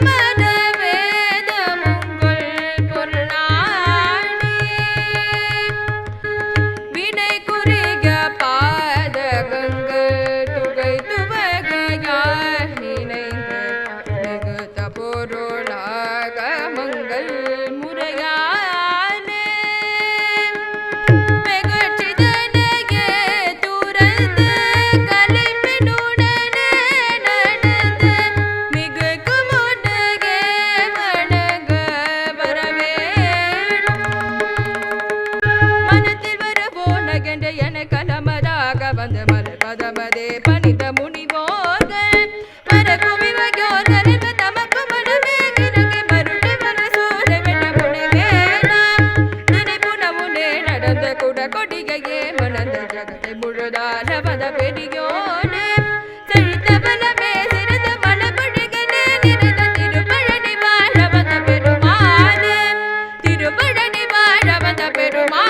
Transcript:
আমার வந்த மல பதமதே பணித முனிவோர்கள். மர குவிவயோர்கள் தமக்கு மனமே கிணக்கு மருளி மன சூழ வெட்ட முடிவே நினைப்பு நமுனே நடந்த குட கொடிகையே மணந்த ஜகத்தை முழுதார வத பெரியோனே. பெருமாள்